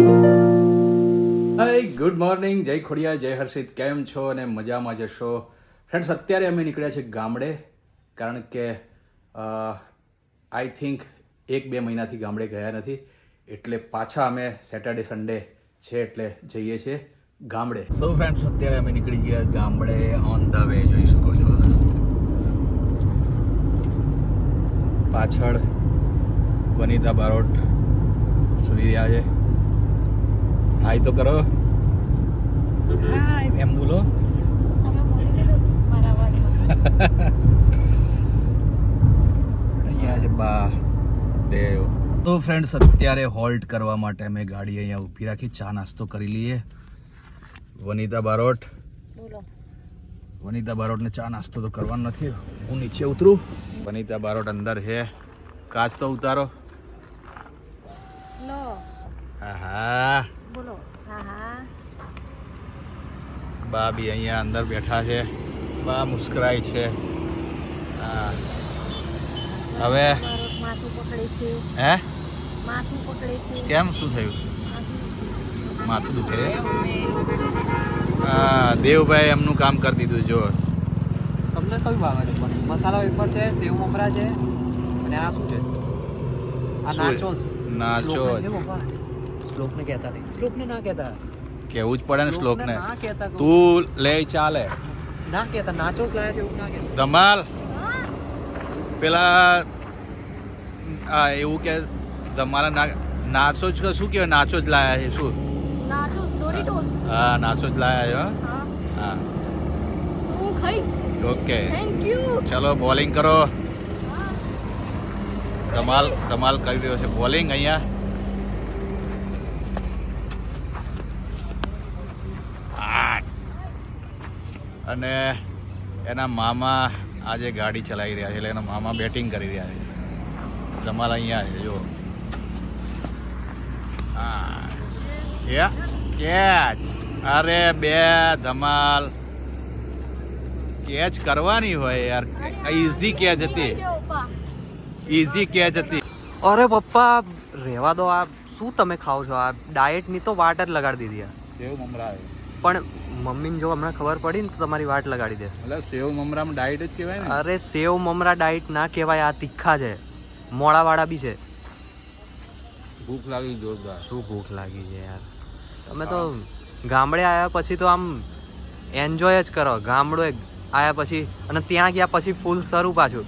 Hi good morning જય ખોડિયા જય હર્ષિત. કેમ છો અને મજામાં જશો? ફ્રેન્ડ્સ અત્યારે અમે નીકળ્યા છે ગામડે, કારણ કે આઈ થિંક એક બે મહિનાથી ગામડે ગયા નથી, એટલે પાછા અમે સેટરડે સન્ડે છે એટલે જઈએ છીએ ગામડે. સો ફ્રેન્ડ્સ અત્યારે અમે નીકળી ગયા ગામડે ઓન ધ વે જોઈ શકો છો. પાછળ વનિતા બારોટ સુઈ રહ્યા છે. હાય તો કરો હાય એમ બોલો અહીંયા છે બા દેવ તો ફ્રેન્ડ્સ અત્યારે હોલ્ટ કરવા માટે અમે ગાડી અહીંયા ઊભી રાખી ચા નાસ્તો કરી લઈએ. વનિતા બારોટ. બોલો. વનિતા બારોટને ચા નાસ્તો તો કરવાનો નથી. હું નીચે ઉતરું. વનિતા બારોટ અંદર છે કાચ તો ઉતારો. હા હા હા બા બી અહીંયા અંદર બેઠા છે. બા મુસ્કરાય છે. હા. હવે? હે? કેમ શું થયું? માથું દુખે? હા દેવભાઈ એમનું કામ કરી દીધું જો. તમને કયું ભાવે છે મસાલા વેફર છે સેવ મમરા છે અને આ શું છે? આ નાચોસ. નાચોસ. શ્લોકને કહેતા નહીં. શ્લોકને ના કહેતા. કેવું જ પડે ને શ્લોકને. ના તું લે ચાલે. ના કેતા નાચો લાયા છે એવું ના કહેતા. ધમાલ. પેલા આ એવું કે ધમાલા ના નાચો જ શું કહેવાય? નાચો જ લાયા છે શું? હા નાચો જ લાયા છે હા. હા. ઓકે. થેન્ક ચલો બોલિંગ કરો. ધમાલ ધમાલ કરી રહ્યો છે. બોલિંગ અહીંયા. અને એના મામા આજે ગાડી ચલાવી રહ્યા છે એટલે એના મામા બેટિંગ કરી રહ્યા છે. ધમાલ અહીંયા છે જો હા. કેચ. અરે બે ધમાલ. કેચ કરવાની હોય યાર. ઈઝી કેચ હતી. ઈઝી કેચ હતી. અરે પપ્પા રહેવા દો આ. શું તમે ખાઓ છો? આ ડાયટની તો વાટ જ લગાડી દીધી આ સેવ મમરા પણ મમ્મીને જો હમણાં ખબર પડી ને તો તમારી વાટ લગાડી દેશે. એટલે સેવ મમરામાં ડાયટ જ કહેવાય ને. અરે સેવ મમરા ડાયટ ના કહેવાય આ તીખા છે. મોળાવાળા બી છે. ભૂખ લાગી જોરદાર. શું ભૂખ લાગી છે યાર. તમે તો ગામડે આવ્યા પછી તો આમ એન્જોય જ કરો. ગામડો આવ્યા પછી અને ત્યાં ગયા પછી ફૂલ શરૂ પાછું.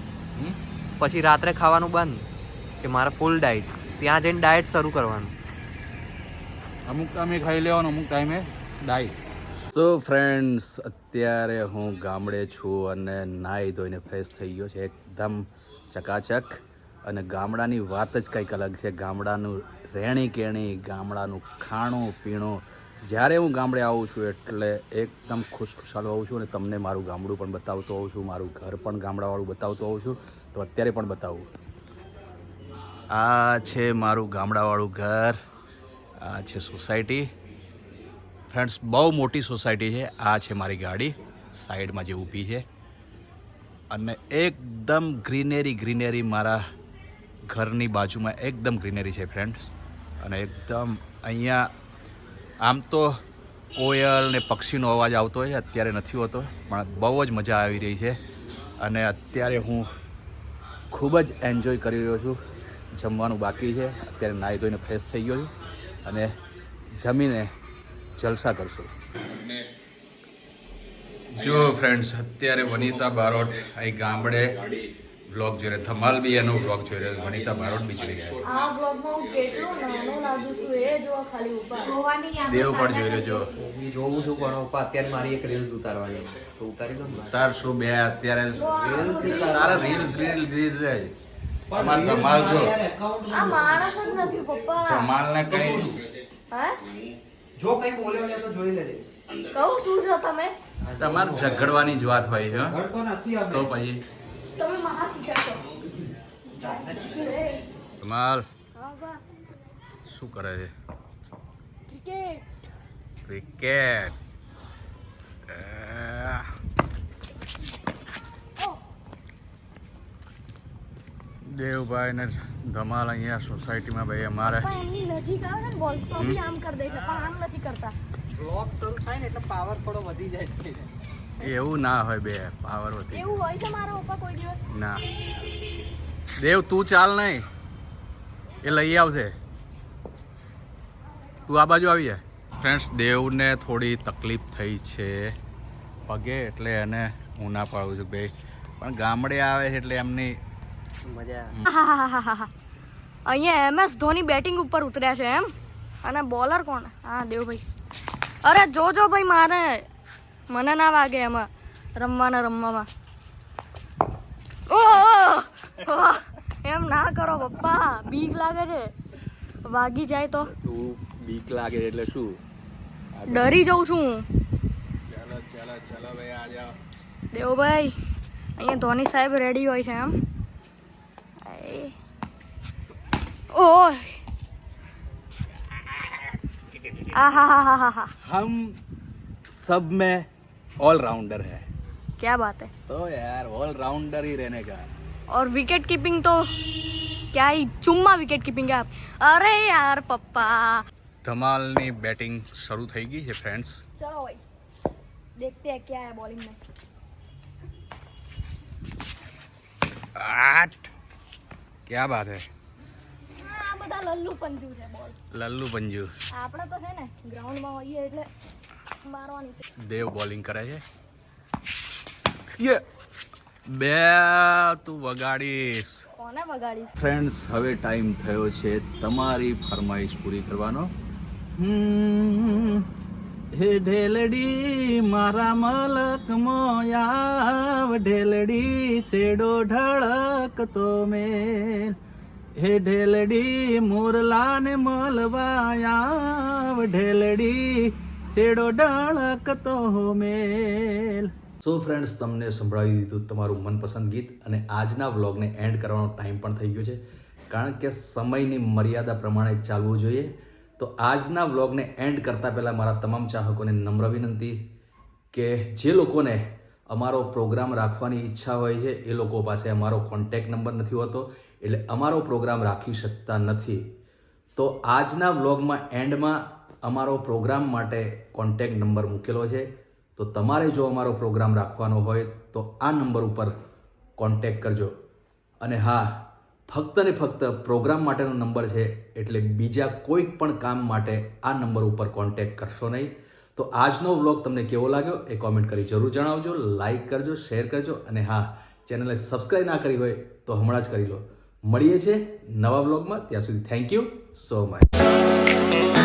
પછી રાત્રે ખાવાનું બંધ કે મારે ફૂલ ડાયટ ત્યાં જઈને ડાયટ શરૂ કરવાનું. અમુક ટાઈમે ખાઈ લેવાનું અમુક ટાઈમે ડાયટ સો ફ્રેન્ડ્સ અત્યારે હું ગામડે છું અને નાહી ધોઈને ફ્રેશ થઈ ગયો છે. એકદમ ચકાચક અને ગામડાની વાત જ કંઈક અલગ છે. ગામડાનું રહેણી કેણી ગામડાનું ખાણું, પીણું. જ્યારે હું ગામડે આવું છું એટલે એકદમ ખુશખુશાલ હોઉં છું અને તમને મારું ગામડું પણ બતાવતો હોઉં છું. મારું ઘર પણ ગામડાવાળું બતાવતો હોઉં છું. તો અત્યારે પણ બતાવું. આ છે મારું ગામડાવાળું ઘર. આ છે સોસાયટી ફ્રેન્ડ્સ, બહુ મોટી સોસાયટી છે. આ છે મારી ગાડી. સાઈડમાં જે ઊભી છે. અને એકદમ ગ્રીનરી ગ્રીનરી મારા ઘરની બાજુમાં એકદમ ગ્રીનરી છે ફ્રેન્ડ્સ. અને એકદમ અહીંયા આમ તો કોયલ ને પક્ષીનો અવાજ આવતો હોય, અત્યારે નથી હોતો, પણ બહુ જ મજા આવી રહી છે. અને અત્યારે હું ખૂબ જ એન્જોય કરી રહ્યો છું. જમવાનું બાકી છે. અત્યારે નાહી ધોઈને ફ્રેશ થઈ ગયો છું. અને જમીને જલસા કરશું. જો ફ્રેન્ડ્સ અત્યારે વનિતા બારોટ અહીં ગામડે બ્લોગ જોઈ રહ્યા. ધમાલ બી એનો બ્લોગ જોઈ રહ્યો. વનિતા બારોટ બી જોઈ રહ્યા આ બ્લોગમાં હું કેટલો નાનો લાગુ છું એ જો ખાલી ઉપર. ગોવાની યાદ દેવ પણ જોઈ રહ્યો જોઉં છું પણ ઉપર અત્યારે મારી એક રીલ્સ ઉતારવાની તો ઉતારી દો ઉતાર તાર શું બે અત્યારે તારા રીલ્સ રીલ્સ રીલ્સ તમારે ધમાલ જો. આ માણસ જ નથી પપ્પા. ધમાલને કઈ હે જો કઈ બોલ્યો છે તો જોઈ લેજે. કહું શું છો તમે? તમારે ઝઘડવાની જ વાત હોય છે ઝઘડતો નથી તો તો પછી? તમે મહા છો કમાલ. શું કરે છે? ક્રિકેટ. ક્રિકેટ. દેવભાઈ ને ધમાલ અહીંયા સોસાયટીમાં ભાઈ અમારે. એમની નજીક આવે ને બોલ તો બી આમ કરી દે છે પણ આમ નથી કરતા. બ્લોક શરૂ થાય ને એટલે પાવર થોડો વધી જાય છે એવું ના હોય બે પાવર હોતી એવું હોય છે મારા પપ્પા કોઈ દિવસ? ના. દેવ તું ચાલ નહીં. એ લઈ આવશે તું આ બાજુ આવી જાય ફ્રેન્ડ્સ દેવને થોડી તકલીફ થઈ છે. પગે એટલે એને હું ના પાડું છું ભાઈ. પણ ગામડે આવે છે એટલે એમની મજા અહીંયા એમ એસ ધોની બેટિંગ ઉપર ઉતર્યા છે એમ. અને બોલર કોણ? હા દેવભાઈ. અરે જોજો ભાઈ મારે મને ના વાગે એમાં રમવાના રમવામાં. ઓહ! ઓહ! એમ ના કરો પપ્પા. બીક લાગે છે. વાગી જાય તો. તું બીક લાગે એટલે શું? ડરી જાઉં છું ચાલો ચાલો ચાલો ભાઈ આ જાઓ. દેવભાઈ અહીંયા ધોની સાહેબ રેડી હોય છે એમ. આય. ઓય आहा हम सब में ऑलराउंडर है क्या बात है तो यार ऑलराउंडर ही रहने का और विकेट कीपिंग तो क्या ही चुम्मा विकेट कीपिंग है आप अरे यार पप्पा ધમાલની બેટિંગ શરૂ થઈ ગઈ છે ફ્રેન્ડ્સ चलो भाई देखते हैं क्या है बॉलिंग में આઠ ક્યા બાત હે? લલ્લુ પંજુ છે બોલ. લલ્લુ પંજુ. આપણે તો છે ને ગ્રાઉન્ડમાં હોઈએ એટલે મારવાની છે. દેવ બોલિંગ કરે છે. બે તું વગાડીશ. કોને વગાડીશ? ફ્રેન્ડ્સ હવે ટાઈમ થયો છે તમારી ફરમાઈશ પૂરી કરવાનો. હે ઢેલડી મારા મલક ઢેલડી છેડો ઢળકતો મેલ. હે ઢેલડી મોરલા ને મલવાયાવ. ઢેલડી છેડો ઢળકતો મેલ. સો ફ્રેન્ડ્સ તમને સંભળાવી દીધું તમારું મનપસંદ ગીત અને આજના વ્લોગને એન્ડ કરવાનો ટાઈમ પણ થઈ ગયો છે. કારણ કે સમયની મર્યાદા પ્રમાણે ચાલવું જોઈએ. તો આજના વ્લોગને એન્ડ કરતાં પહેલાં મારા તમામ ચાહકોને નમ્ર વિનંતી કે જે લોકોને અમારો પ્રોગ્રામ રાખવાની ઈચ્છા હોય છે, એ લોકો પાસે અમારો કોન્ટેક નંબર નથી હોતો, એટલે અમારો પ્રોગ્રામ રાખી શકતા નથી. તો આજના વ્લોગમાં એન્ડમાં અમારો પ્રોગ્રામ માટે કોન્ટેક નંબર મૂકેલો છે. તો તમારે જો અમારો પ્રોગ્રામ રાખવાનો હોય, તો આ નંબર ઉપર કોન્ટેક કરજો. અને હા, ફક્ત ને ફક્ત પ્રોગ્રામ માટેનો નંબર છે, એટલે બીજા કોઈ પણ કામ માટે આ નંબર ઉપર કોન્ટેક કરશો નહીં. તો આજનો વ્લોગ તમને કેવો લાગ્યો એ કોમેન્ટ કરી જરૂર જણાવજો લાઇક કરજો શેર કરજો અને હા ચેનલને સબસ્ક્રાઈબ ના કરી હોય તો હમણાં જ કરી લો. મળીએ છીએ નવા વ્લોગમાં. ત્યાં સુધી થેન્ક યુ સો મચ